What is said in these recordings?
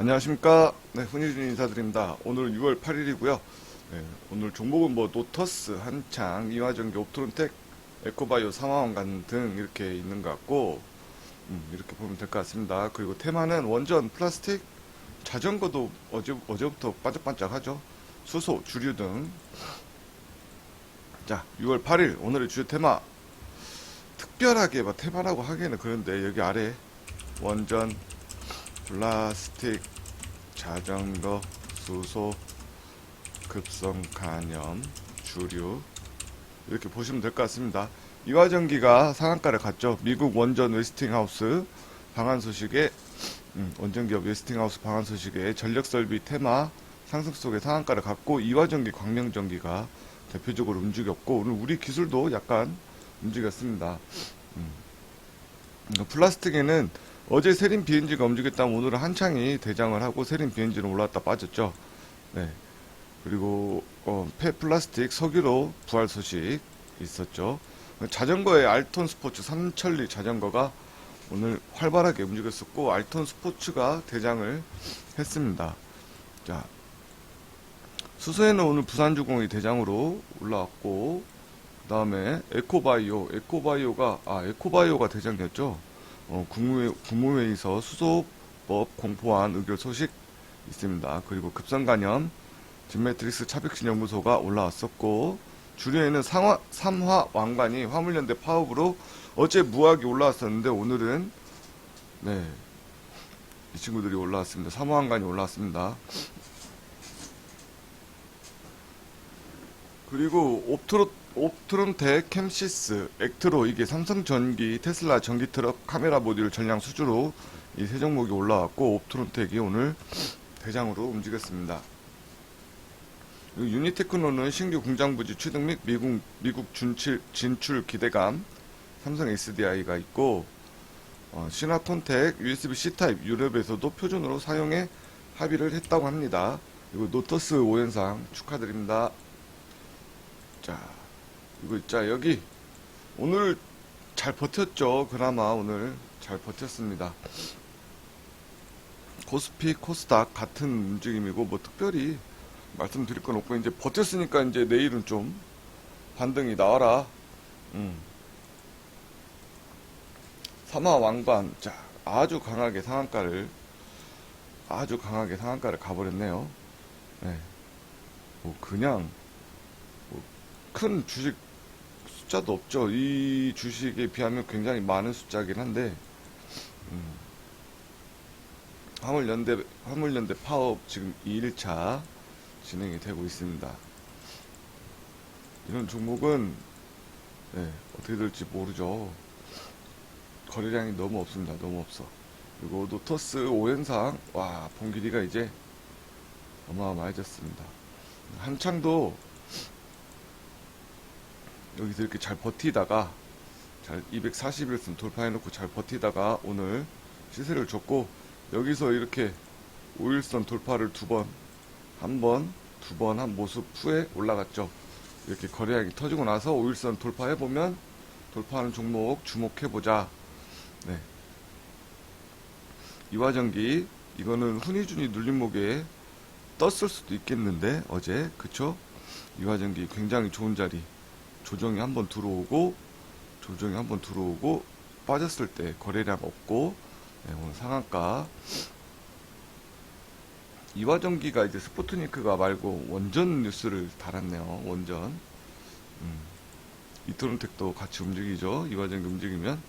안녕하십니까. 네, 훈이준 인사드립니다. 오늘 6월 8일이고요. 네, 오늘 종목은 뭐 노터스, 한창, 이화전기, 옵트론텍, 에코바이오, 사마원간 등 이렇게 있는 것 같고 음, 이렇게 보면 될 것 같습니다. 그리고 테마는 원전, 플라스틱, 자전거도 어제, 어제부터 반짝반짝하죠. 수소, 주류 등. 자, 6월 8일 오늘의 주요 테마 특별하게 뭐 테마라고 하기에는 그런데 여기 아래 원전, 플라스틱, 자전거, 수소, 급성 간염, 주류 이렇게 보시면 될 것 같습니다. 이화전기가 상한가를 갔죠. 미국 원전 웨스팅하우스 방한 소식에 음, 원전기업 웨스팅하우스 방한 소식에 전력설비 테마 상승 속에 상한가를 갔고 이화전기, 광명전기가 대표적으로 움직였고 오늘 우리 기술도 약간 움직였습니다. 음. 플라스틱에는 어제 세린 BNG가 움직였다면 오늘은 한창이 대장을 하고 세린 BNG는 올랐다 빠졌죠. 네. 그리고 어, 폐 플라스틱 석유로 부활 소식 있었죠. 자전거의 알톤 스포츠 삼천리 자전거가 오늘 활발하게 움직였었고 알톤 스포츠가 대장을 했습니다. 자, 수소에는 오늘 부산주공이 대장으로 올라왔고 그 다음에 에코바이오, 에코바이오가 아 에코바이오가 대장이었죠. 어, 국무회, 국무회의에서 수소법 공포안 의결 소식 있습니다. 그리고 급성간염 진메트릭스 차백신 연구소가 올라왔었고 주류에는 상화, 삼화 왕관이 화물연대 파업으로 어제 무학이 올라왔었는데 오늘은 네. 이 친구들이 올라왔습니다. 삼화 왕관이 올라왔습니다. 그리고 옵트로 옵트론텍, 캠시스, 액트로 이게 삼성전기, 테슬라 전기 트럭 카메라 모듈 전량 수주로 이 세 종목이 올라왔고 옵트론텍이 오늘 대장으로 움직였습니다. 유니테크노는 신규 공장 부지 취득 및 미국 미국 준칠, 진출 기대감 삼성 SDI가 있고 어, 시나톤텍 USB C 타입 유럽에서도 표준으로 사용에 합의를 했다고 합니다. 그리고 노터스 오현상 축하드립니다. 자. 이거 자 여기 오늘 잘 버텼죠. 그나마 오늘 잘 버텼습니다. 코스피 코스닥 같은 움직임이고 뭐 특별히 말씀드릴 건 없고 이제 버텼으니까 이제 내일은 좀 반등이 나와라. 음. 사마 왕관. 자 아주 강하게 상한가를 아주 강하게 상한가를 가버렸네요. 네. 뭐 그냥 뭐 큰 주식 숫자도 없죠. 이 주식에 비하면 굉장히 많은 숫자긴 한데, 음, 화물연대, 화물연대 파업 지금 2일차 진행이 되고 있습니다. 이런 종목은, 네, 어떻게 될지 모르죠. 거래량이 너무 없습니다. 너무 없어. 그리고 노터스 오현상, 와, 본 길이가 이제 어마어마해졌습니다. 한창도 여기서 이렇게 잘 버티다가 잘 241선 돌파해놓고 잘 버티다가 오늘 시세를 줬고 여기서 이렇게 5일선 돌파를 두 번, 한 번, 두 번 한 모습 후에 올라갔죠. 이렇게 거래량이 터지고 나서 5일선 돌파해보면 돌파하는 종목 주목해보자. 네. 이화전기 이거는 훈이준이 눌림목에 떴을 수도 있겠는데 어제 그쵸? 이화전기 굉장히 좋은 자리 조정이 한 번 들어오고 조정이 한 번 들어오고 빠졌을 때 거래량 없고 네, 오늘 상한가. 이화전기가 이제 스포트니크가 말고 원전 뉴스를 달았네요. 원전. 음, 이토론텍도 같이 움직이죠. 이화전기 움직이면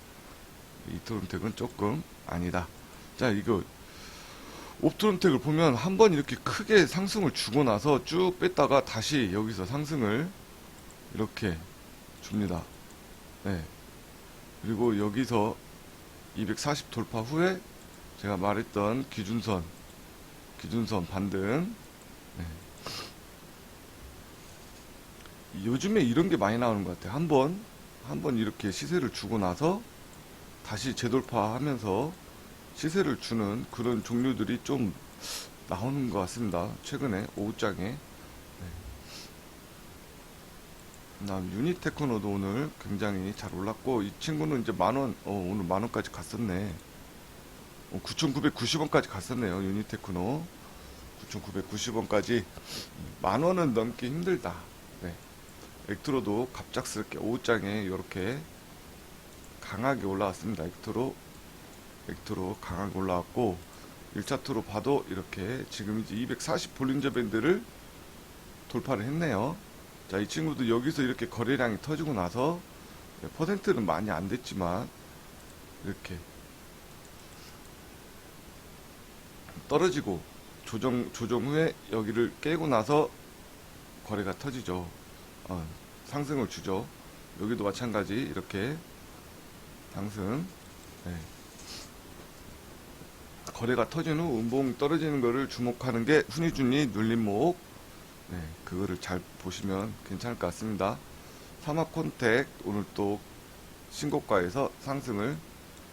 이토론텍은 조금 아니다. 자 이거 옵트론텍을 보면 한 번 이렇게 크게 상승을 주고 나서 쭉 뺐다가 다시 여기서 상승을 이렇게 줍니다. 네. 그리고 여기서 240 돌파 후에 제가 말했던 기준선, 기준선 반등. 네. 요즘에 이런 게 많이 나오는 것 같아요. 한 번, 한 번 이렇게 시세를 주고 나서 다시 재돌파하면서 시세를 주는 그런 종류들이 좀 나오는 것 같습니다. 최근에 오후장에. 다음 유니테크노도 오늘 굉장히 잘 올랐고 이 친구는 이제 만원 어 오늘 만원까지 갔었네 어, 9,990원까지 갔었네요. 유니테크노. 9,990원까지 만 원은 넘기 힘들다. 네. 엑트로도 갑작스럽게 오후장에 이렇게 강하게 올라왔습니다. 엑트로 엑트로 강하게 올라왔고 1차트로 봐도 이렇게 지금 이제 240 볼린저 밴드를 돌파를 했네요. 자, 이 친구도 여기서 이렇게 거래량이 터지고 나서 네, 퍼센트는 많이 안 됐지만 이렇게 떨어지고 조정 조정 후에 여기를 깨고 나서 거래가 터지죠. 어, 상승을 주죠. 여기도 마찬가지 이렇게 상승. 네. 거래가 터진 후 음봉 떨어지는 거를 주목하는 게 훈이준이 눌림목. 네, 그거를 잘 보시면 괜찮을 것 같습니다. 사막 콘택 오늘 또 신고가에서 상승을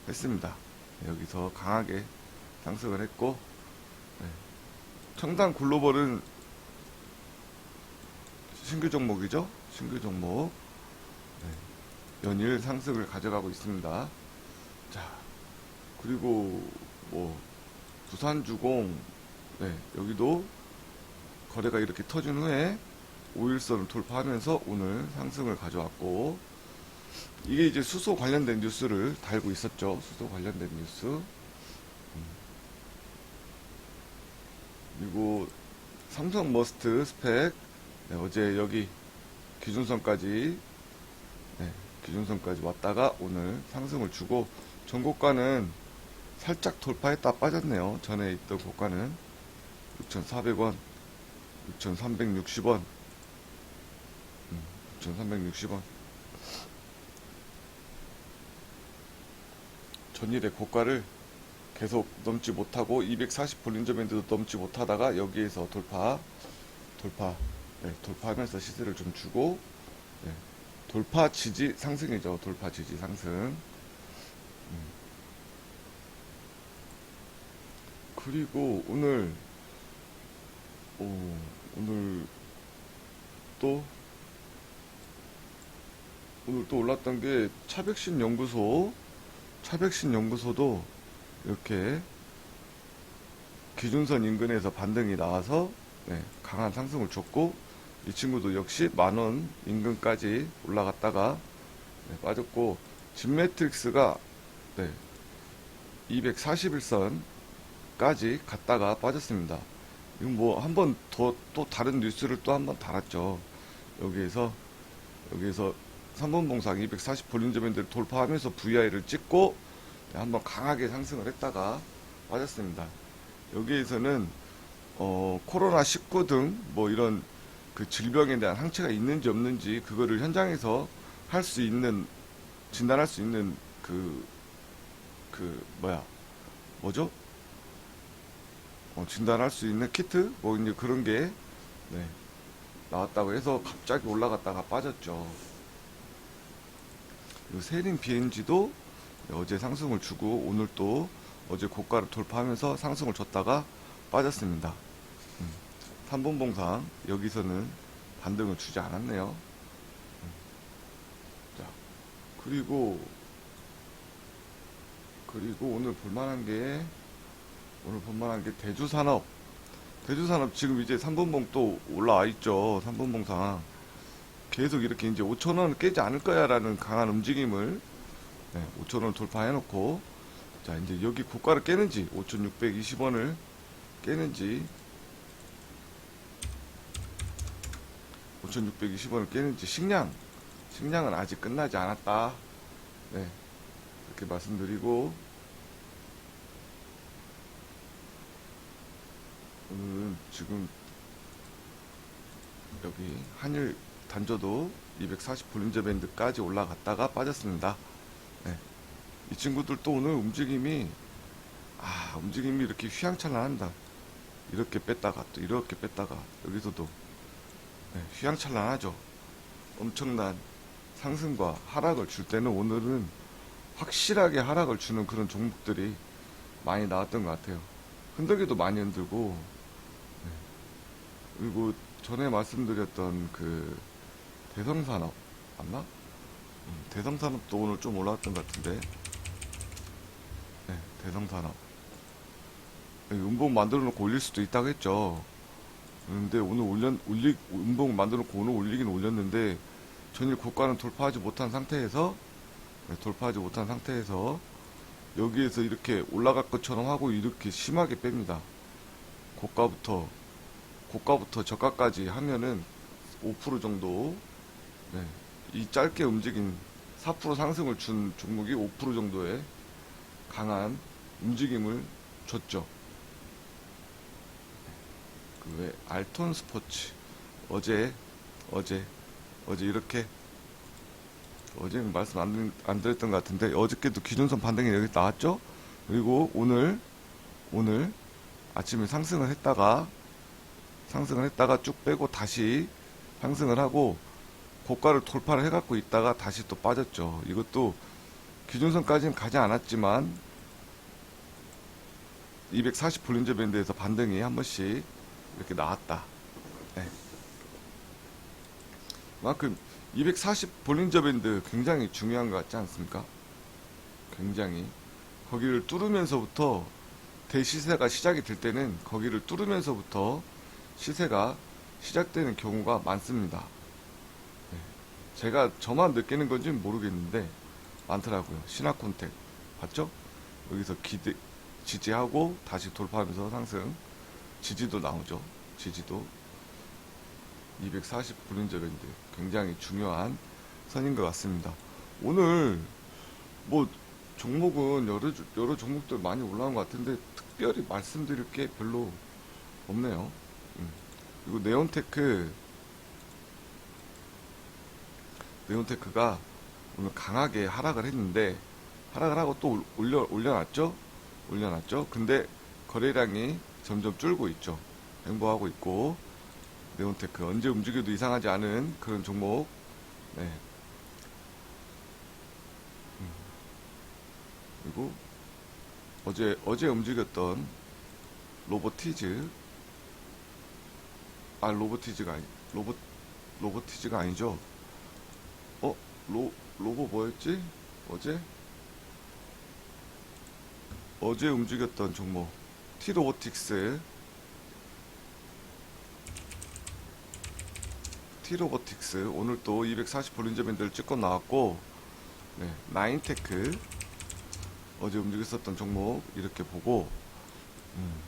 했습니다. 네, 여기서 강하게 상승을 했고 네. 청단 글로벌은 신규 종목이죠. 신규 종목 네. 연일 상승을 가져가고 있습니다. 자 그리고 뭐 부산주공 네, 여기도 거래가 이렇게 터진 후에 5일선을 돌파하면서 오늘 상승을 가져왔고 이게 이제 수소 관련된 뉴스를 달고 있었죠. 수소 관련된 뉴스. 음. 그리고 삼성 머스트 스펙 네, 어제 여기 기준선까지 네, 기준선까지 왔다가 오늘 상승을 주고 전고가는 살짝 돌파했다 빠졌네요. 전에 있던 고가는 6,400원, 6,360원, 음, 6,360원. 전일의 고가를 계속 넘지 못하고 240 볼린저 밴드도 넘지 못하다가 여기에서 돌파, 돌파, 네, 돌파하면서 시세를 좀 주고 네, 돌파 지지 상승이죠. 돌파 지지 상승. 음. 그리고 오늘 오, 오늘 또 오늘 또 올랐던 게 차백신 연구소 차백신 연구소도 이렇게 기준선 인근에서 반등이 나와서 네, 강한 상승을 줬고 이 친구도 역시 만원 인근까지 올라갔다가 네, 빠졌고 진매트릭스가 네, 241선까지 갔다가 빠졌습니다. 이건 뭐 한 번 더 또 다른 뉴스를 또 한 번 달았죠. 여기에서 여기에서 3번 봉상 240 볼린저 밴드를 돌파하면서 VI를 찍고 네, 한번 강하게 상승을 했다가 빠졌습니다. 여기에서는 어, 코로나 19 등 뭐 이런 그 질병에 대한 항체가 있는지 없는지 그거를 현장에서 할 수 있는 진단할 수 있는 그그 뭐야 뭐죠? 어, 진단할 수 있는 키트 뭐 이제 그런 게 네, 나왔다고 해서 갑자기 올라갔다가 빠졌죠. 그리고 세린 BNG도 어제 상승을 주고 오늘 또 어제 고가를 돌파하면서 상승을 줬다가 빠졌습니다. 음, 3번 봉상 여기서는 반등을 주지 않았네요. 음. 자 그리고 그리고 오늘 볼만한 게 오늘 볼만한 게 대주산업 대주산업 지금 이제 3번봉 또 올라와 있죠. 3번봉상 계속 이렇게 이제 5천원 깨지 않을 거야 라는 강한 움직임을 네, 5천원을 돌파해놓고 자 이제 여기 고가를 깨는지 5,620원을 깨는지 5,620원을 깨는지 식량 식량은 아직 끝나지 않았다 네 이렇게 말씀드리고 오늘은 지금 여기 한일 단저도 240 볼린저 밴드까지 올라갔다가 빠졌습니다. 네. 이 친구들 또 오늘 움직임이 아 움직임이 이렇게 휘황찬란한다. 이렇게 뺐다가 또 이렇게 뺐다가 여기서도 네, 휘황찬란하죠. 엄청난 상승과 하락을 줄 때는 오늘은 확실하게 하락을 주는 그런 종목들이 많이 나왔던 것 같아요. 흔들기도 많이 흔들고 네. 그리고 전에 말씀드렸던 그 대성산업 맞나? 음, 대성산업도 오늘 좀 올라왔던 것 같은데 네, 대성산업 음봉 만들어 놓고 올릴 수도 있다고 했죠. 근데 오늘 올려, 올리, 음봉 만들어 놓고 오늘 올리긴 올렸는데, 전일 고가는 돌파하지 못한 상태에서, 네, 돌파하지 못한 상태에서, 여기에서 이렇게 올라갈 것처럼 하고 이렇게 심하게 뺍니다. 고가부터, 고가부터 저가까지 하면은 5% 정도, 네, 이 짧게 움직인 4% 상승을 준 종목이 5% 정도의 강한 움직임을 줬죠. 그외 알톤 스포츠 어제 어제 어제 이렇게 어제는 말씀 안, 안 드렸던 것 같은데 어저께도 기준선 반등이 여기 나왔죠. 그리고 오늘 오늘 아침에 상승을 했다가 상승을 했다가 쭉 빼고 다시 상승을 하고 고가를 돌파를 해갖고 있다가 다시 또 빠졌죠. 이것도 기준선까지는 가지 않았지만 240 볼린저 밴드에서 반등이 한 번씩 이렇게 나왔다. 네. 그만큼 240 볼린저 밴드 굉장히 중요한 것 같지 않습니까? 굉장히 거기를 뚫으면서부터 대시세가 시작이 될 때는 거기를 뚫으면서부터 시세가 시작되는 경우가 많습니다. 네. 제가 저만 느끼는 건지는 모르겠는데 많더라고요. 신화콘텍 봤죠? 여기서 기대 지지하고 다시 돌파하면서 상승 지지도 나오죠. 지지도 240 볼린저 밴드 굉장히 중요한 선인 것 같습니다. 오늘 뭐 종목은 여러 주- 여러 종목들 많이 올라온 것 같은데 특별히 말씀드릴 게 별로 없네요. 음. 그리고 네온테크 네온테크가 오늘 강하게 하락을 했는데 하락을 하고 또 올려 올려놨죠. 올려놨죠. 근데 거래량이 점점 줄고 있죠. 횡보하고 있고 네온테크 언제 움직여도 이상하지 않은 그런 종목. 네. 음. 그리고 어제 어제 움직였던 로보티즈 아 로보티즈가 아니 로보 로보티즈가 아니죠. 어? 로 로보 뭐였지? 어제? 어제 움직였던 종목 티로보틱스 티로보틱스 오늘 또 240 볼린저 밴드를 찍고 나왔고 네, 나인테크 어제 움직였었던 종목 이렇게 보고 음.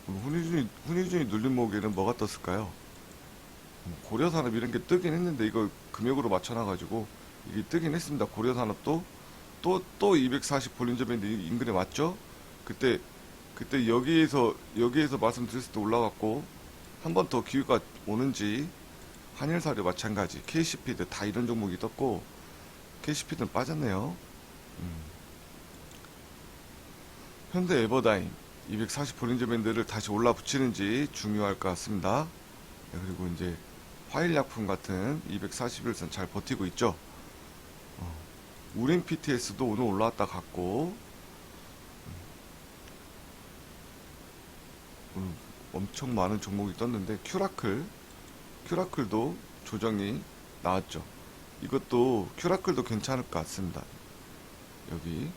오늘 훈이준이 훈이준이 눌린 목에는 뭐가 떴을까요? 음, 고려산업 이런 게 뜨긴 했는데 이거 금액으로 맞춰놔가지고 이게 뜨긴 했습니다. 고려산업도 또 또 240 볼린저 밴드 인근에 맞죠? 그때 그때 여기에서 여기에서 말씀드렸을 때 올라갔고 한 번 더 기회가 오는지 한일사료 마찬가지 KCP도 다 이런 종목이 떴고 KCP는 빠졌네요. 음. 현대 에버다임 240 볼린저 밴드를 다시 올라 붙이는지 중요할 것 같습니다. 네, 그리고 이제 화일약품 같은 241선 잘 버티고 있죠. 어, 우린 PTS도 오늘 올라왔다 갔고 음, 엄청 많은 종목이 떴는데 큐라클 큐라클도 조정이 나왔죠. 이것도 큐라클도 괜찮을 것 같습니다. 여기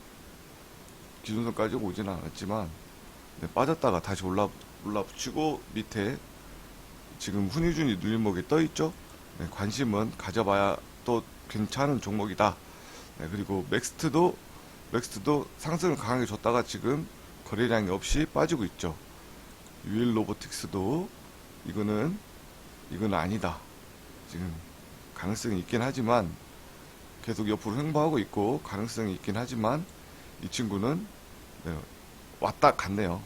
기준선까지 오지는 않았지만 네, 빠졌다가 다시 올라 올라 붙이고 밑에 지금 훈이준이 눌림목에 떠 있죠. 네, 관심은 가져봐야 또 괜찮은 종목이다. 네, 그리고 맥스트도 맥스트도 상승을 강하게 줬다가 지금 거래량이 없이 빠지고 있죠. 유일 로보틱스도 이거는 이건 아니다. 지금 가능성이 있긴 하지만 계속 옆으로 횡보하고 있고 가능성이 있긴 하지만 이 친구는 네, 왔다 갔네요.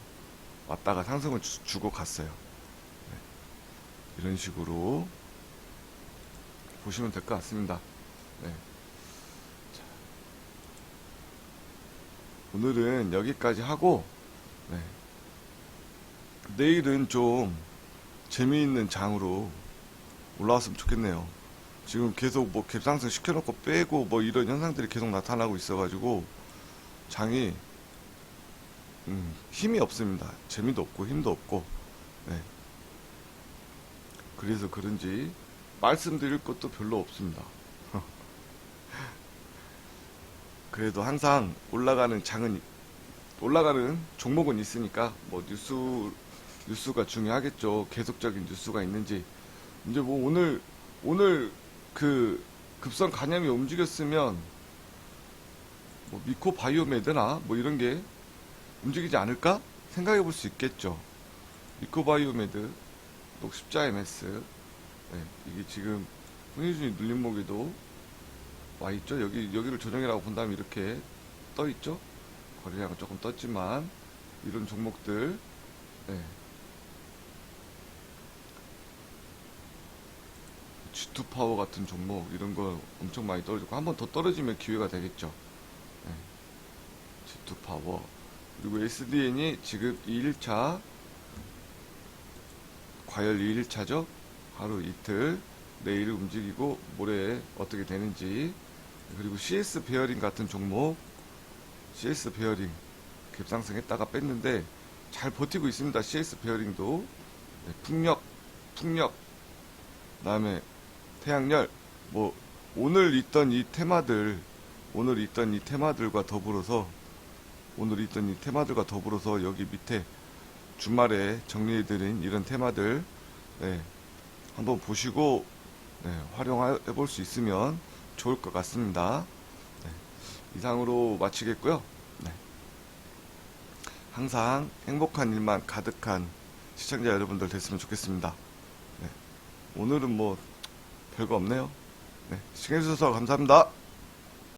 왔다가 상승을 주, 주고 갔어요. 네, 이런 식으로 보시면 될 것 같습니다. 네. 자, 오늘은 여기까지 하고 네. 내일은 좀 재미있는 장으로 올라왔으면 좋겠네요. 지금 계속 뭐 갭상승 시켜놓고 빼고 뭐 이런 현상들이 계속 나타나고 있어가지고 장이 음, 힘이 없습니다. 재미도 없고 힘도 없고 네. 그래서 그런지 말씀드릴 것도 별로 없습니다. 그래도 항상 올라가는 장은 올라가는 종목은 있으니까 뭐 뉴스 뉴스가 중요하겠죠. 계속적인 뉴스가 있는지 이제 뭐 오늘 오늘 그 급성 간염이 움직였으면 뭐 미코 바이오메드나 뭐 이런 게 움직이지 않을까 생각해 볼 수 있겠죠. 미코 바이오메드 녹십자 MS 네, 이게 지금 흥해준이 눌림목에도 와 있죠. 여기 여기를 조정이라고 본다면 이렇게 떠 있죠. 거래량은 조금 떴지만 이런 종목들 네. G2 파워 같은 종목 이런 거 엄청 많이 떨어지고 한 번 더 떨어지면 기회가 되겠죠. 네. G2 파워 그리고 SDN이 지금 2일차 과열 2일차죠. 하루 이틀 내일 움직이고 모레 어떻게 되는지. 그리고 CS 베어링 같은 종목. CS 베어링 갭상승했다가 뺐는데 잘 버티고 있습니다. CS 베어링도. 네, 풍력 풍력. 그 다음에 태양열. 뭐 오늘 있던 이 테마들 오늘 있던 이 테마들과 더불어서 오늘 있던 이 테마들과 더불어서 여기 밑에 주말에 정리해드린 이런 테마들 네, 한번 보시고 네, 활용해 볼 수 있으면 좋을 것 같습니다. 네, 이상으로 마치겠고요. 네. 항상 행복한 일만 가득한 시청자 여러분들 됐으면 좋겠습니다. 네, 오늘은 뭐 별거 없네요. 네, 시청해주셔서 감사합니다.